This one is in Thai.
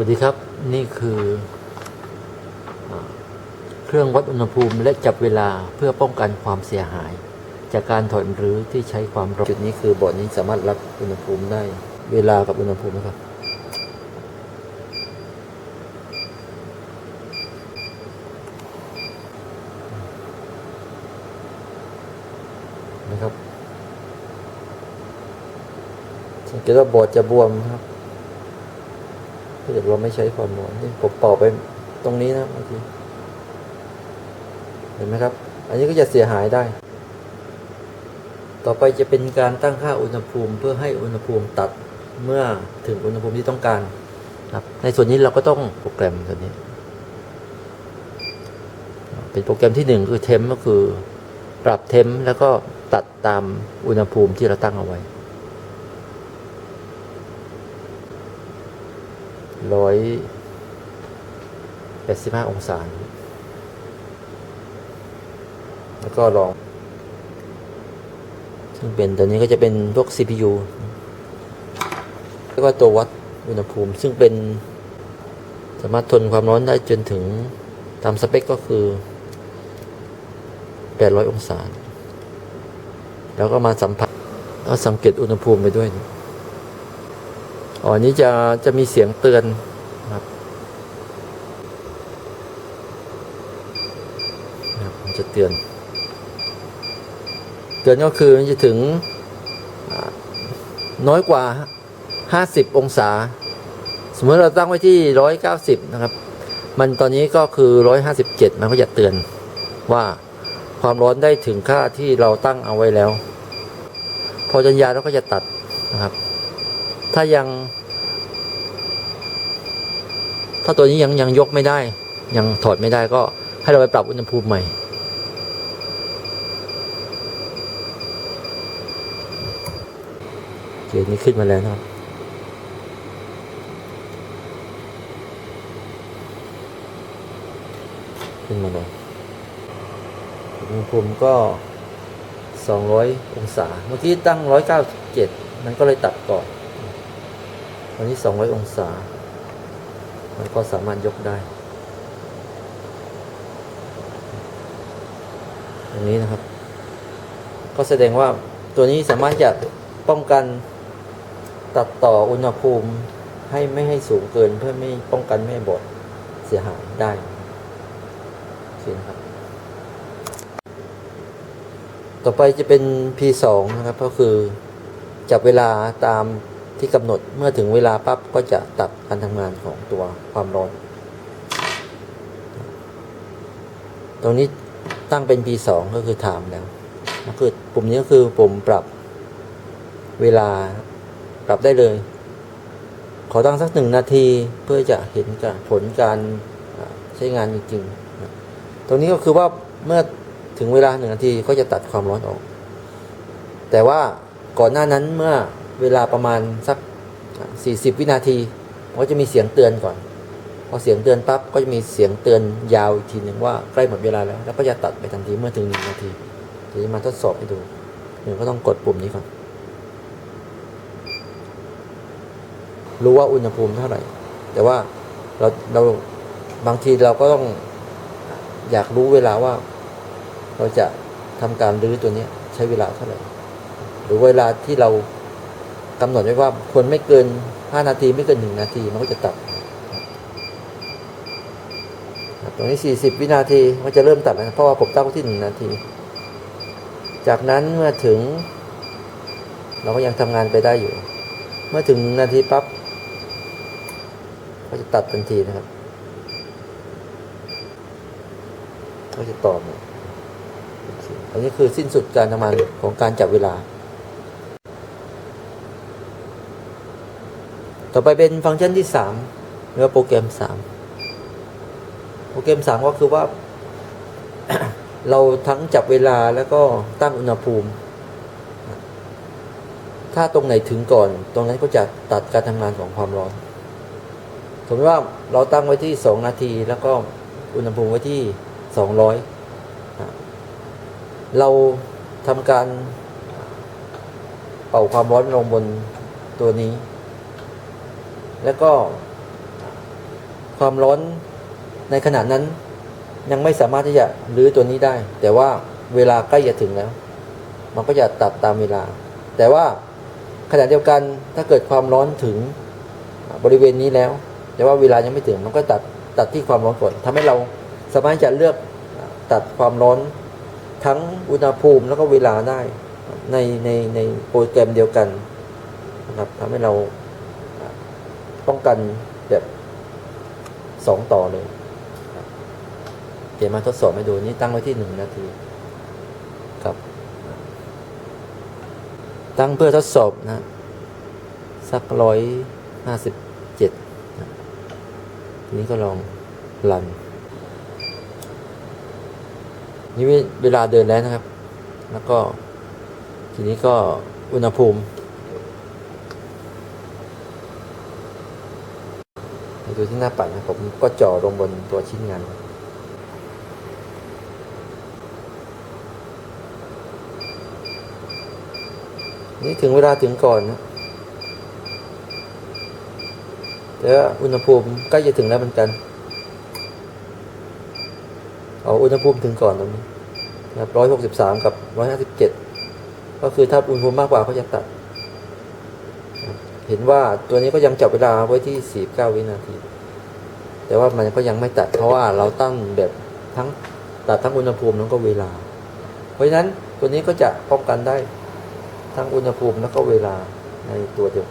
วัสดีครับ นี่คือเครื่องวัดอุณหภูมิและจับเวลาเพื่อป้องกันความเสียหาย จากการถอดหรือที่ใช้ความร้อนจุดนี้คือบอร์ดนี้สามารถรับอุณหภูมิได้เวลากับอุณหภูมินะครับนะครับสังเกตว่าบอร์ดจะบวมครับ ถ้าเกิดเราไม่ใช้ความร้อนนี่ผมเป่าไปตรงนี้นะบางทีเห็นไหมครับ อันนี้ก็จะเสียหายได้ ต่อไปจะเป็นการตั้งค่าอุณหภูมิ เพื่อให้อุณหภูมิตัดเมื่อถึงอุณหภูมิที่ต้องการครับ ในส่วนนี้เราก็ต้องโปรแกรมตัวนี้ เป็นโปรแกรมที่หนึ่งคือเทมก็คือ ปรับเทมแล้วก็ตัดตามอุณหภูมิที่เราตั้งเอาไว้ ร้อยแปดสิบห้าองศา แล้วก็ลอง ซึ่งเป็นตัวนี้ก็จะเป็นพวก CPU แล้วก็ตัววัดอุณหภูมิ ซึ่งเป็นสามารถทนความร้อนได้จนถึงตามสเปคก็คือ 800 องศา แล้วก็มาสัมผัสแล้วสังเกตอุณหภูมิไปด้วยนะ อ๋ออันนี้จะจะมีเสียงเตือนนะครับครับมันจะเตือน เตือนก็คือมันจะถึงน้อยกว่า 50 องศา สมมติเราตั้งไว้ที่ 190 นะครับ มันตอนนี้ก็คือ 157 มันก็จะเตือนว่าความร้อนได้ถึงค่าที่เราตั้งเอาไว้แล้ว พอจัญญาเราก็จะตัดนะครับ ถ้ายัง ถ้าตัวนี้ยังยังยกไม่ได้ ยังถอดไม่ได้ก็ให้เราไปปรับอุณหภูมิใหม่ เกณฑ์นี้ขึ้นมาแล้วนะครับขึ้นมาเลยอุณหภูมิก็ 200 องศา เมื่อกี้ตั้ง 197 มันก็เลยตัดก่อน วันนี้ 200 องศา มันก็สามารถยกได้อย่างนี้นะครับ ก็แสดงว่าตัวนี้สามารถจะป้องกันตัดต่ออุณหภูมิให้ไม่ให้สูงเกินเพื่อไม่ป้องกันไม่ให้บดเสียหายได้โอเคนะครับ ต่อไปจะเป็น P2 นะครับ ก็คือจับเวลาตาม ที่กำหนดเมื่อถึงเวลาปั๊บก็จะตัดการทำงานของตัวความร้อน ตรงนี้ตั้งเป็น P2 ก็คือ time แล้วก็คือปุ่มนี้ก็คือปุ่มปรับเวลาปรับได้เลย ขอตั้งสักหนึ่งนาทีเพื่อจะเห็นผลการใช้งานจริงๆ ตรงนี้ก็คือว่าเมื่อถึงเวลาหนึ่งนาทีก็จะตัดความร้อนออก แต่ว่าก่อนหน้านั้นเมื่อ เวลาประมาณสัก 40 วินาทีก็จะมีเสียงเตือนก่อน พอเสียงเตือนปั๊บก็จะมีเสียงเตือนยาวอีกทีหนึ่งว่าใกล้หมดเวลาแล้ว แล้วก็จะตัดไปทันทีเมื่อถึงหนึ่งนาทีเดี๋ยวจะมาทดสอบให้ดูหนึ่งก็ต้องกดปุ่มนี้ก่อน รู้ว่าอุณหภูมิเท่าไหร่ แต่ว่าเราเราบางทีเราก็ต้องอยากรู้เวลาว่า เราจะทำการรื้อตัวเนี้ใช้เวลาเท่าไหร่ หรือเวลาที่เรา กำหนดไว้ว่าควรไม่เกิน 5 นาทีไม่เกิน 1 นาทีมันก็จะตัดตรงนี้ 40 วินาทีมันจะเริ่มตัดนะเพราะว่าผมตั้งไว้ที่ 1 นาที จากนั้นเมื่อถึง เราก็ยังทำงานไปได้อยู่ เมื่อถึง 1 นาทีปั๊บก็จะตัดทันทีนะครับก็จะตอบอันนี้คือสิ้นสุดการทำงานของการจับเวลา ต่อไปเป็นฟังก์ชันที่สามหรือโปรแกรมสามโปรแกรมสามก็คือว่า เราทั้งจับเวลาแล้วก็ตั้งอุณหภูมิ ถ้าตรงไหนถึงก่อน ตรงนั้นก็จะตัดการทำงานของความร้อน สมมติว่าเราตั้งไว้ที่สองนาที แล้วก็อุณหภูมิไว้ที่สองร้อยเราทำการเป่าความร้อนลงบนตัวนี้ แล้วก็ความร้อนในขณะนั้นยังไม่สามารถที่จะรื้อตัวนี้ได้ แต่ว่าเวลาใกล้จะถึงแล้ว มันก็จะตัดตามเวลา แต่ว่าขณะเดียวกันถ้าเกิดความร้อนถึงบริเวณนี้แล้ว แต่ว่าเวลายังไม่ถึงมันก็ตัดตัดที่ความร้อนก่อนทำให้เราสามารถจะเลือกตัดความร้อนทั้งอุณหภูมิแล้วก็เวลาได้ในในในโปรแกรมเดียวกันนะครับทำให้เรา ป้องกันแบบสองต่อเลยเดี๋ยวมาทดสอบให้ดูนี่ตั้งไว้ที่หนึ่งนาทีครับ ตั้งเพื่อทดสอบนะ สักร้อยห้าสิบเจ็ดนี้ก็ลองรัน นี่เวลาเดินแล้วนะครับ แล้วก็ทีนี้ก็อุณหภูมิไป ดูที่หน้าปัดนะผมก็จ่อลงบนตัวชิ้นงานนี่ถึงเวลาถึงก่อนนะแต่ว่าอุณหภูมิใกล้จะถึงแล้วเหมือนกันเอาอุณหภูมิถึงก่อนตรงนี้นะครับร้อยหกสิบสามกับร้อยห้าสิบเจ็ดก็คือถ้าอุณหภูมิมากกว่าเขาจะตัด เห็นว่าตัวนี้ก็ยังจับเวลาไว้ที่สี่เก้าวินาที แต่ว่ามันก็ยังไม่ตัดเพราะว่าเราตั้งแบบทั้งตัดทั้งอุณหภูมิแล้วก็เวลา เพราะฉะนั้นตัวนี้ก็จะป้องกันได้ทั้งอุณหภูมิแล้วก็เวลาในตัวเดียว